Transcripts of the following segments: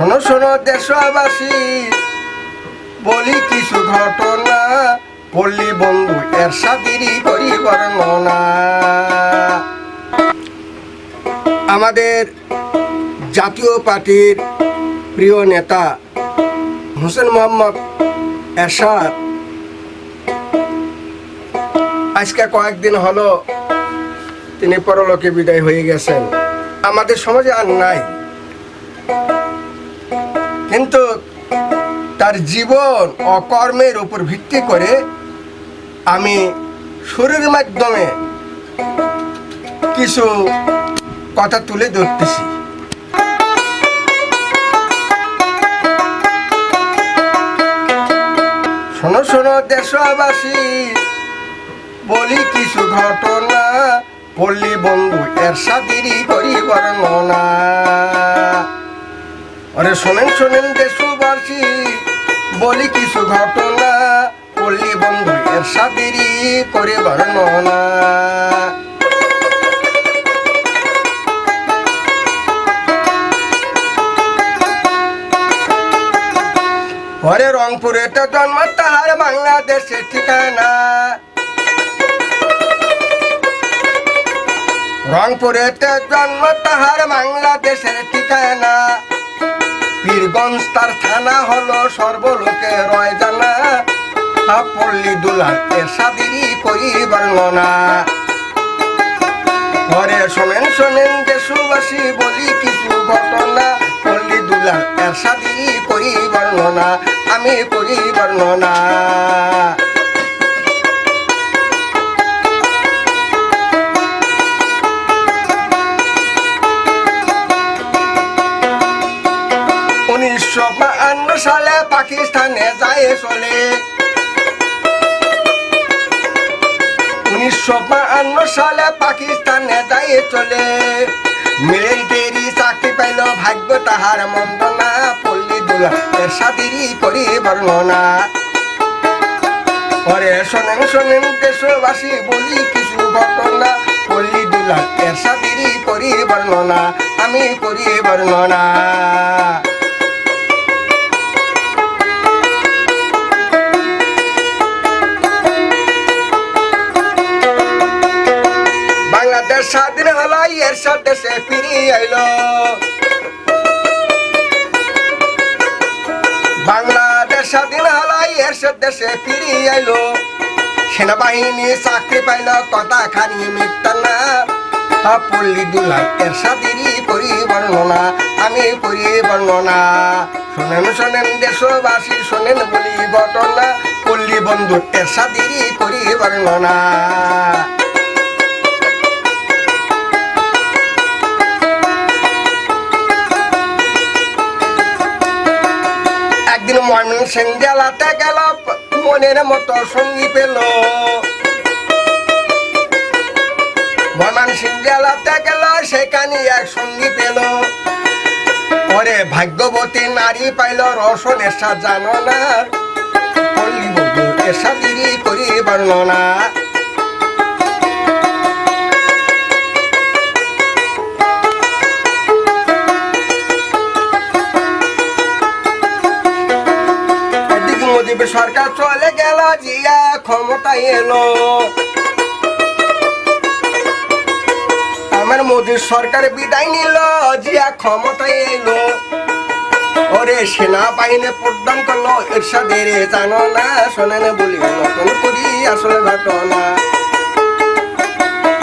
শোনো শোনো দেশবাসী, বলি কিছু ঘটনা। পল্লী বন্ধু এর সাদিরই করি বর্ণনা। আমাদের জাতীয় পার্টির প্রিয় নেতা হোসেন মোহাম্মদ এরশাদ। আজকে কয়েকদিন হলো তিনি পরলোকে বিদায় হয়ে গেছেন। আমাদের সমাজে আর নাই। কিন্তু তার জীবন ও কর্মের উপর ভিত্তি করে আমি সুরের মাধ্যমে কিছু কথা তুলে ধরতেছি। শোনো শোনো দেশবাসী, বলি কিছু ঘটনা পল্লী বন্ধু এর সাদিরই করি বর্ণনা আরে শোনেন শোনেন দেশবাসী, বলি কিছু ঘটনা। পল্লী বন্ধু এর সাদিরই করে বর্ণনা। ওরে রংপুরে তো জন্ম তাহার বাংলাদেশের ঠিকানা। রংপুরে তো জন্ম তাহার বাংলাদেশের ঠিকানা। পীরগঞ্জ তার থানা হলো সর্বলোকে রয় জানা। পল্লী দুলাতে সাদিরি করি বর্ণনা ঘরে শোনেন শোনেন দেশবাসী, বলি কিছু ঘটনা। পল্লী দুলাল এর সাদিরি করি বর্ণনা আমি করি বর্ণনা পাকিস্তানে যায় চলে। উনিশশো বাহান্ন সালে পাকিস্তানে যায় চলে। মিলিটারি চাকরি পাইল, ভাগ্য তাহার মন্দ না পল্লী দুলা এর সাদিরি করি বর্ণনা পরে শোনেন শোনেন, দেশবাসী বলি কিছু ঘটনা পল্লী দুলা এর সাদিরি করি বর্ণনা আমি করি বর্ণনা এর সাথে সে ফিরিয়ে আইলো। বাংলাদেশ স্বাধীন হলো এর সাথে সে ফিরিয়ে আইলো। সেনাবাহিনী চাকরি পাইল কথা খানি মিথ্যা না। পল্লী দুলাই এর সাদিরি করি বর্ণনা আমি করি বর্ণনা শোনেন শোনেন দেশবাসী, শোনেন বলি ঘটনা, পল্লী বন্ধু এর সাদিরি করি বর্ণনা ময়মন সিং জেলাতে গেল, মনের মতো সঙ্গী পেল। বনান সিং জেলাতে গেল, সেখানে এক সঙ্গী পেল। পরে ভাগ্যবতী নারী পাইল রসনের জানো না। বধূ এর করি বর্ণনা সরকার চলে গেল, জিয়া ক্ষমতায় এলো। আমার মোদির সরকার বিদায় নিল, জিয়া ক্ষমতায় এলো। ওরে সেনাবাহিনী প্রদান করল, এরশাদের জানো না, শোনেন বলি, নতুন করি আসল ঘটনা।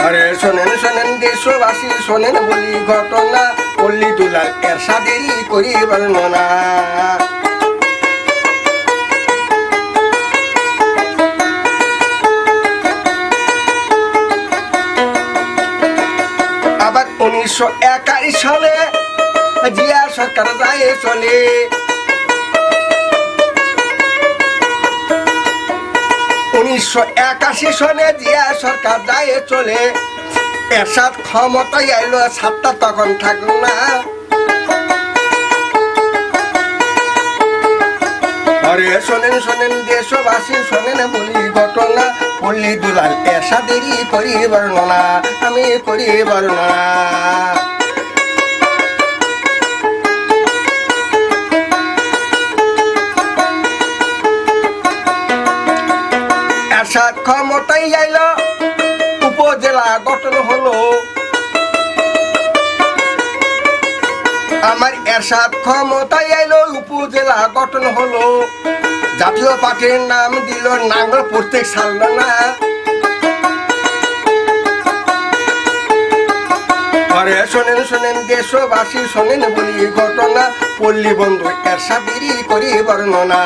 আরে শোনেন শোনেন দেশবাসী, শোনেন বলি ঘটনা, পল্লী দুলাল এরশাদেরই করি বর্ণনা উনিশশো একাশি সালে জিয়া সরকার যায় চলে। উনিশশো একাশি সনে জিয়া সরকার যায় চলে। এসাদ ক্ষমতায় আইলো সাতটা তখন থাকল না। আরে শোনেন শোনেন দেশবাসী, শোনেন বলি ঘটনা। পল্লী দুলাল এসা দেরি করি বর্ণনা আমি করি বর্ণনা আশা ক্ষমতাই যাইল উপজেলা গঠন হলো। আমার এরশাদ ক্ষমতায় উপজেলা গঠন হলো। জাতীয় পার্টির নাম দিল নাঙ্গল প্রত্যেক সাল, না আরে শোনেন শোনেন, দেশবাসী, শোনেন বলি ঘটনা। পল্লী বন্ধু এরশাদেরই করি বর্ণনা।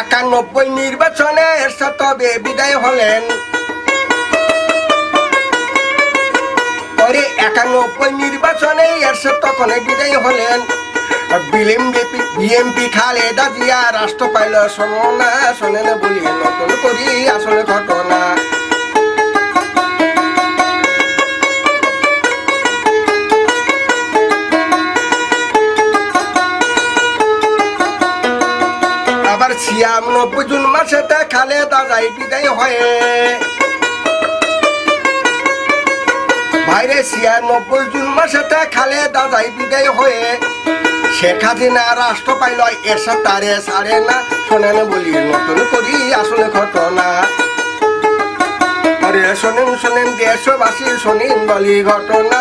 একানব্বই নির্বাচনে তবে বিদায় হলেন। পরে একানব্বই নির্বাচনে এরশাদ তখন বিদায় হলেন। বিএমপি বিএমপি খালেদা জিয়া রাষ্ট্র পাইল শোনো না শোনেন বলি নতুন করি আসলে ঘটনা। আবার ছিয়ানব্বই জুন মাসেতে খালেদা যাই বিদায় হয়ে। বাইরে ছিয়ানব্বই জুন মাসেতে খালেদা যাই বিদায় হয়ে শেখ হাসিনা রাষ্ট্র পাইল, এরশাদ তারে সারে না। শোনেন বলি, নতুন করি আসলে ঘটনা। আরে শোনেন শোনেন দেশবাসী, শোনেন বলি ঘটনা।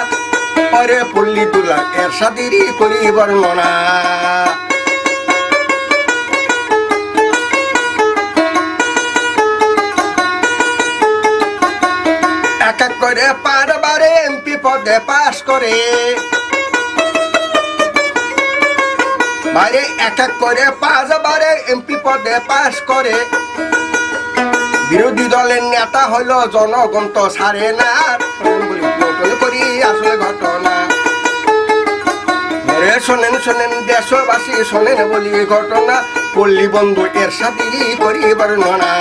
পরে পল্লী তুলা এরশাদেরই করি বর্ণনা। পদে পাশ করে। বাইরে এক এক করে পাঁচবারে এমপি পদে পাশ করে। বিরোধী দলের নেতা হইল জনগণ তো সারে না। করি আসলে ঘটনা। শোনেন শোনেন, দেশবাসী শোনেন বলি ঘটনা। পল্লী বন্ধু এর সাথে করি বর্ণনা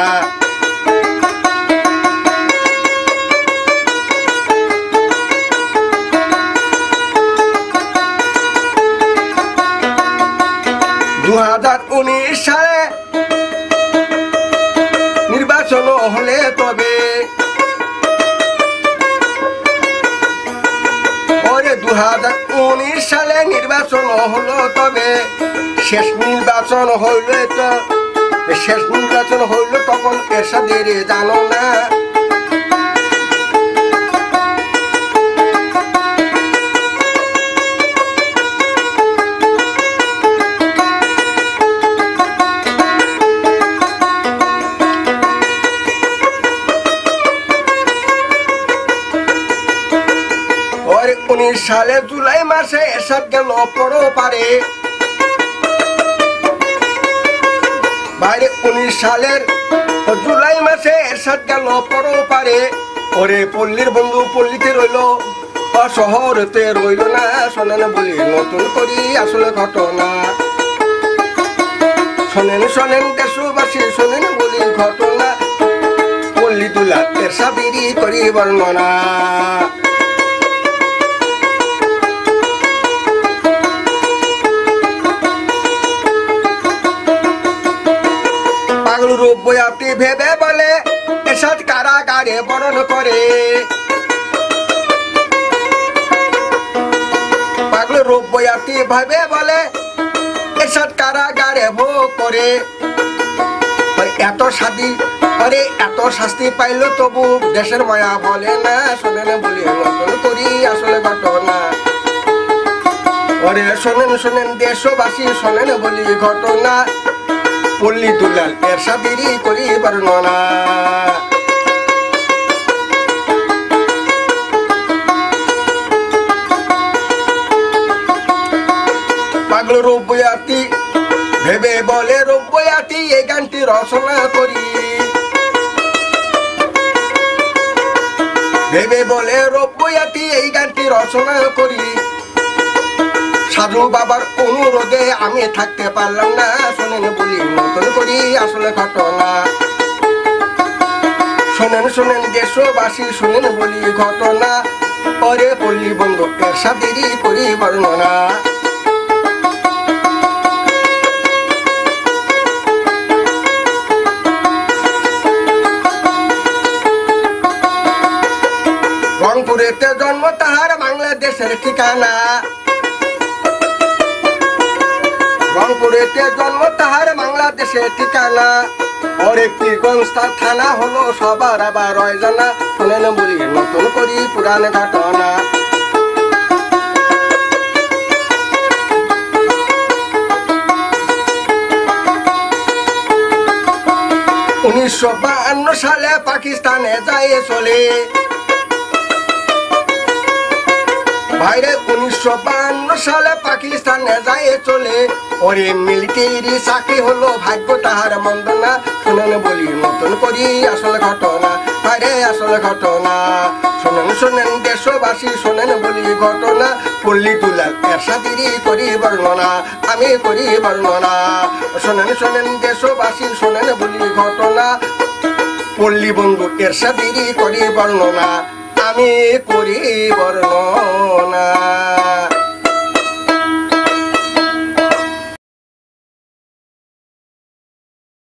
দু হাজার উনিশ সালে নির্বাচন হলে তবে পরে দু হাজার উনিশ সালে নির্বাচন হলো তবে শেষ নির্বাচন হইলে তো শেষ নির্বাচন হইল তখন এরশাদের জানো না ওরে উনিশ সালে জুলাই মাসে এরশাদ গেল পরো পারে বাইরে উনিশ সালের জুলাই মাসে এরশাদ গেল পরো পারে ওরে পল্লীর বন্ধু পল্লীতে রইল শহরতে রইল না, শোনেন বলি, নতুন করি আসলে ঘটনা। শোনেন শোনেন দেশবাসী, শোনেন বলি ঘটনা। পল্লী তুলা এরশাদেরই করি বর্ণনা। রূপ বয়াতি ভেবে বলে, এসব কারাগারে বরণ করে। পাগল রূপ বয়াতি ভাবে বলে, এসব কারাগারে ভোগ করে। এত শাদি আরে, এত শাস্তি পাইলো তবু দেশের মায়া বলে না শোনে না বলি করি আসলে ঘটনা। ওরে শোনেন শোনেন দেশবাসী, শোনেন বলি ঘটনা। পল্লী দুলাল এরশাদেরই করি বর্ণনা পাগল রূপয়াতি ভেবে বলে রূপয়াতি এই গানটি রচনা করি। ভেবে বলে রূপয়াতি এই গানটি রচনা করি। সাধু বাবার অনুরোধে আমি থাকতে পারলাম না। শোনেন বলি, নতুন করি আসলে ঘটনা। শোনেন শোনেন দেশবাসী, শোনেন বলি ঘটনা। পরে পল্লী বন্ধু এর সাথেরই করি বর্ণনা জন্ম, তাহার বাংলাদেশের ঠিকানা। রংপুরেতে জন্ম, তাহার বাংলাদেশের ঠিকানা। ওরে পীরগঞ্জ তার থানা হলো সবার আবার রয় জানা শোনেন বলি নতুন করি পুরান ঘটনা। উনিশশো বাহান্ন সালে পাকিস্তানে যায় চলে। ভাইরে উনিশশো বাহান্ন সালে পাকিস্তানে যায় চলে। ওরে মিলিটারি চাকরি হলো ভাগ্য, তাহার মন্দ না শুনেন বলি, নতুন করি আসল ঘটনা। ভাইরে আসল ঘটনা। শোনেন শোনেন দেশবাসী, শোনেন বলি ঘটনা। পল্লী তুলার এরশাদিরি করি বর্ণনা আমি করি বর্ণনা শোনেন শোনেন দেশবাসী, শোনেন বলি ঘটনা। পল্লী বন্ধু এরশাদিরি করি বর্ণনা আমি করি বর্ণনা